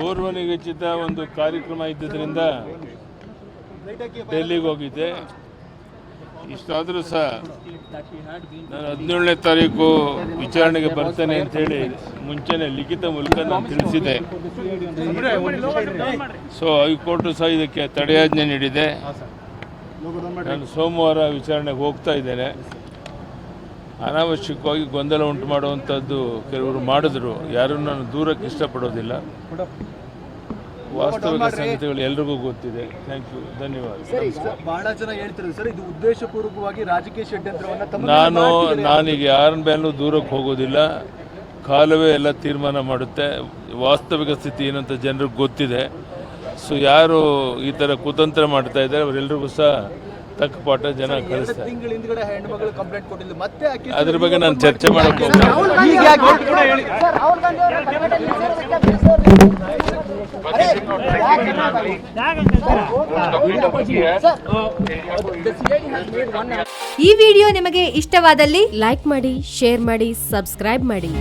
ಪೂರ್ವ ನಿಗದಿತ ಒಂದು ಕಾರ್ಯಕ್ರಮ ಇದ್ದುದರಿಂದ ಡೆಲ್ಲಿಗೆ ಹೋಗಿದ್ದೆ. ಇಷ್ಟಾದರೂ ಸಹ ನಾನು ಹದಿನೇಳನೇ ತಾರೀಕು ವಿಚಾರಣೆಗೆ ಬರ್ತೇನೆ ಅಂತೇಳಿ ಮುಂಚೆನೆ ಲಿಖಿತ ಮೂಲಕ ನಾನು ತಿಳಿಸಿದೆ ಸೊ ಹೈಕೋರ್ಟು ಸಹ ಇದಕ್ಕೆ ತಡೆಯಾಜ್ಞೆ ನೀಡಿದೆ. ನಾನು ಸೋಮವಾರ ವಿಚಾರಣೆಗೆ ಹೋಗ್ತಾ ಇದ್ದೇನೆ. ಅನಾವಶ್ಯಕವಾಗಿ ಗೊಂದಲ ಉಂಟು ಮಾಡುವಂಥದ್ದು ಕೆಲವರು ಮಾಡಿದ್ರು. ಯಾರೂ ನಾನು ದೂರಕ್ಕೆ ಇಷ್ಟಪಡೋದಿಲ್ಲ. ವಾಸ್ತವಿಕ ಸಂಗತಿಗಳು ಎಲ್ರಿಗೂ ಗೊತ್ತಿದೆ. ಥ್ಯಾಂಕ್ ಯು ಧನ್ಯವಾದ. ಬಹಳ ಜನ ಹೇಳ್ತಿರೋದು. ಸರ್ ಇದು ಉದ್ದೇಶಪೂರ್ವಕವಾಗಿ ರಾಜಕೀಯ ಷಡ್ಯಂತ್ರವನ್ನ ನಾನು ನಾನೀಗ ಯಾರನ್ನ ಮೇಲೂ ದೂರಕ್ಕೆ ಹೋಗೋದಿಲ್ಲ. ಕಾಲವೇ ಎಲ್ಲ ತೀರ್ಮಾನ ಮಾಡುತ್ತೆ. ವಾಸ್ತವಿಕ ಸ್ಥಿತಿ ಏನಂತ ಜನರಿಗೆ ಗೊತ್ತಿದೆ. ಸೊ ಯಾರು ಈ ಥರ ಕುತಂತ್ರ ಮಾಡ್ತಾ ಇದ್ದಾರೆ ಅವರೆಲ್ಲರಿಗೂ ಸಹ ತಕ್ಕ ಪಾಠ ಜನ ಕಳಿಸ್ತಾರೆ ತಿಂಗಳ ಹಿಂದ್ಗಡೆ ಹೆಣ್ಮಗಳು ಕಂಪ್ಲೇಂಟ್ ಕೊಟ್ಟಿಲ್ಲ ಮತ್ತೆ ಆಕೆ ಅದ್ರ ಬಗ್ಗೆ ನಾನು ಚರ್ಚೆ ಮಾಡಕ್ಕೆ. ಈ ವಿಡಿಯೋ ನಿಮಗೆ ಇಷ್ಟವಾದಲ್ಲಿ ಲೈಕ್ ಮಾಡಿ ಶೇರ್ ಮಾಡಿ ಸಬ್ಸ್ಕ್ರೈಬ್ ಮಾಡಿ.